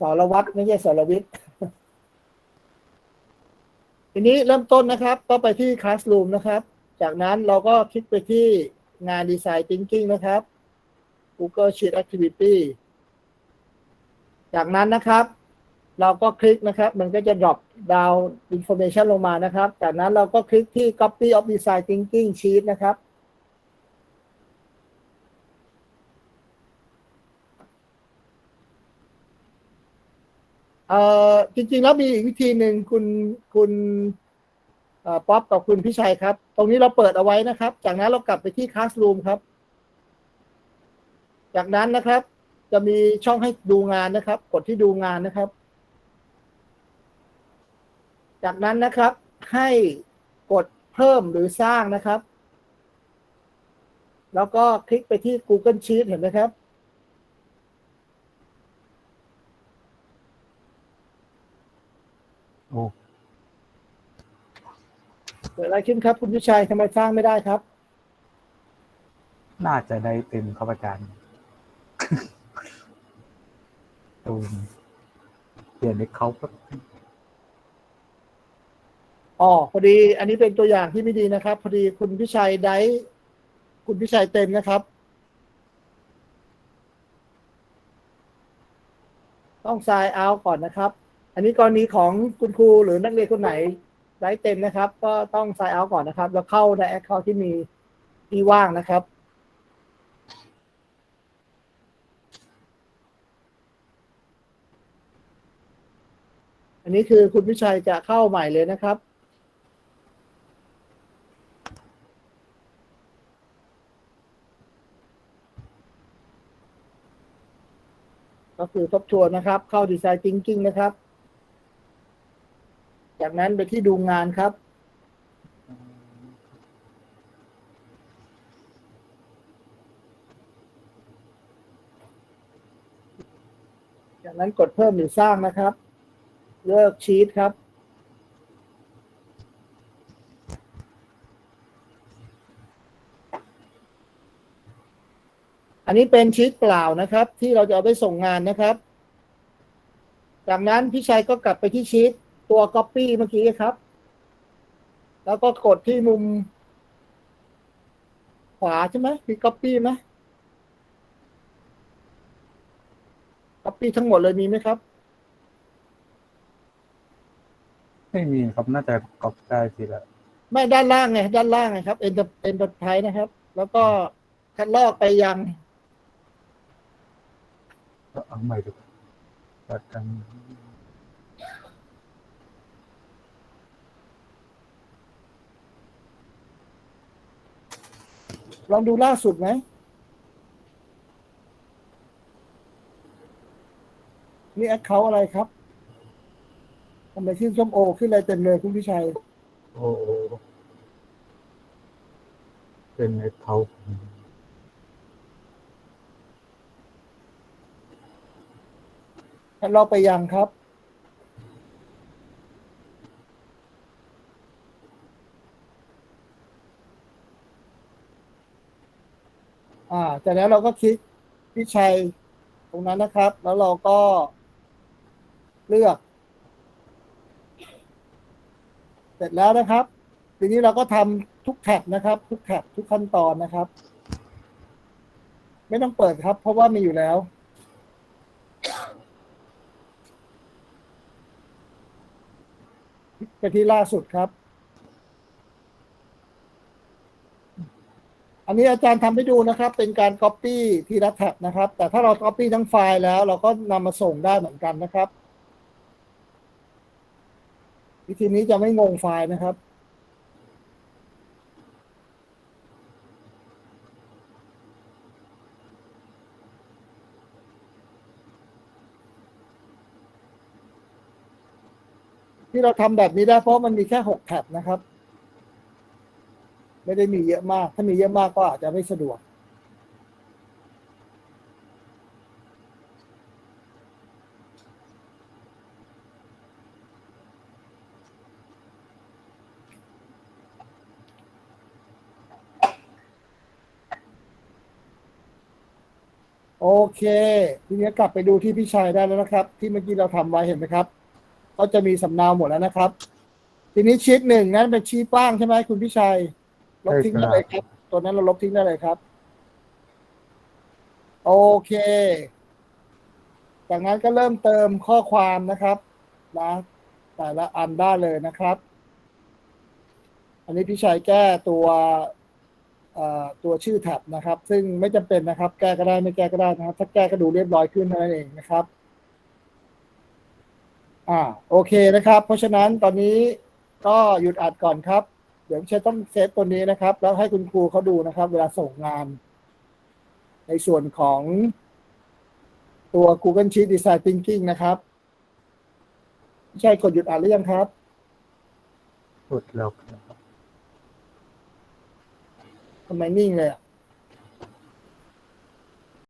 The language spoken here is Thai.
สารวัตรไม่ใช่สารวิทย์ทีนี้เริ่มต้นนะครับ ก็ไปที่ Classroom นะครับ จากนั้นเราก็คลิกไปที่งาน Design Thinking นะครับ Google Sheet Activity จากนั้นนะครับ เราก็คลิกนะครับ มันก็จะ drop down information ลงมานะครับ จากนั้นเราก็คลิกที่ copy of design thinking sheet นะครับ เอ่อจริง ๆ แล้วมีอีกวิธีหนึ่งคุณคุณเอ่อป๊อปกับคุณพิชัยครับ ตรงนี้เราเปิดเอาไว้นะครับ จากนั้นเรากลับไปที่ Classroom ครับ จากนั้นนะครับ จะมีช่องให้ดูงานนะครับ กดที่ดูงานนะครับ จากนั้นนะครับ ให้กดเพิ่มหรือสร้างนะครับ แล้วก็คลิกไปที่ Google Sheet เห็นไหมครับ โอ้เกิดอะไรขึ้นครับ คุณพิชัยทำไมสร้างไม่ได้ครับ น่าจะได้เต็มครับอาจารย์ตูนเปลี่ยนให้เขาก็อ๋อพอดี อันนี้เป็นตัวอย่างที่ไม่ดีนะครับ พอดีคุณพิชัยได้ คุณพิชัยเต็มนะครับ ต้อง sign out ก่อนนะครับ อันนี้กรณีของคุณครูหรือนักเรียนคนไหนได้เต็มนะครับ ก็ต้อง sign out ก่อนนะครับ แล้วเข้าใน account ที่มีที่ว่างนะครับอันนี้คือคุณพิชัยจะเข้าใหม่เลยนะครับ ก็คือทบทวนนะครับ เข้า Design Thinking นะครับ จากนั้นไปที่ดูงานครับ จากนั้นกดเพิ่มหรือสร้างนะครับ เลือกชีตครับอันนี้เป็นชีตเปล่านะครับ ที่เราจะเอาไปส่งงานนะครับ จากนั้นพี่ชัยก็กลับไปที่ชีต ตัว Copy เมื่อกี้ครับ แล้วก็กดที่มุม ขวาใช่ไหมมี Copy ไหม Copy ทั้งหมดเลยมีไหมครับ ไม่มีครับน่าจะกอบได้ทีละไม่ด้านล่างไงด้านล่างไงครับเอ็นเตอร์เอ็นเตอร์ไพรส์นะครับ แล้วก็คัดลอกไปยังก็เอาใหม่ดูปัดกัน ลองดูล่าสุดไหมนี่แอคเคาท์อะไรครับทำไมชื่อส้มโอ ขึ้นอะไรเต็มเลยคุณพิชัย โอ้โหเป็นไอ้เขาคัดลอกไปยังครับ อ่าจากนั้นเราก็คลิกพิชัยตรงนั้นนะครับ แล้วเราก็เลือก เสร็จแล้วนะครับ ทีนี้เราก็ทำทุกแท็บนะครับ ทุกแท็บทุกขั้นตอนนะครับ ไม่ต้องเปิดครับ เพราะว่ามีอยู่แล้วไปที่ล่าสุดครับ อันนี้อาจารย์ทำให้ดูนะครับ เป็นการ Copy ทีละแท็บนะครับ แต่ถ้าเรา Copy ทั้งไฟล์แล้ว เราก็นำมาส่งได้เหมือนกันนะครับ วิธีนี้จะไม่งงไฟล์นะครับที่เราทำแบบนี้ได้เพราะมันมีแค่หกแท็บนะครับ ไม่ได้มีเยอะมาก ถ้ามีเยอะมากก็อาจจะไม่สะดวก โอเค ทีนี้กลับไปดูที่พี่ชัยได้แล้วนะครับ ที่เมื่อกี้เราทำไว้เห็นไหมครับก็จะมีสำเนาหมดแล้วนะครับ ทีนี้ชีตหนึ่งนั้นเป็นชีตว่างใช่ไหมคุณพี่ชัย ลบทิ้งได้เลยครับ ตัวนั้นเราลบทิ้งได้เลยครับ โอเค จากนั้นก็เริ่มเติมข้อความนะครับนะแต่ละอันได้เลยนะครับ อันนี้พี่ชัยแก้ตัวเอ่อตัวชื่อแท็บนะครับ ซึ่งไม่จำเป็นนะครับ แก้ก็ได้ไม่แก้ก็ได้นะครับ ถ้าแก้ก็ดูเรียบร้อยขึ้นเท่านั้นเองนะครับ อ่า โอเคนะครับ เพราะฉะนั้นตอนนี้ก็หยุดอัดก่อนครับเดี๋ยวพี่ชัยต้องเซฟตัวนี้นะครับ แล้วให้คุณครูเขาดูนะครับ เวลาส่งงาน ในส่วนของตัว Google Sheet Design Thinking นะครับพี่ชัยกดหยุดอัดหรือยังครับสุดแล้วครับทำไมนิ่งเลยอะ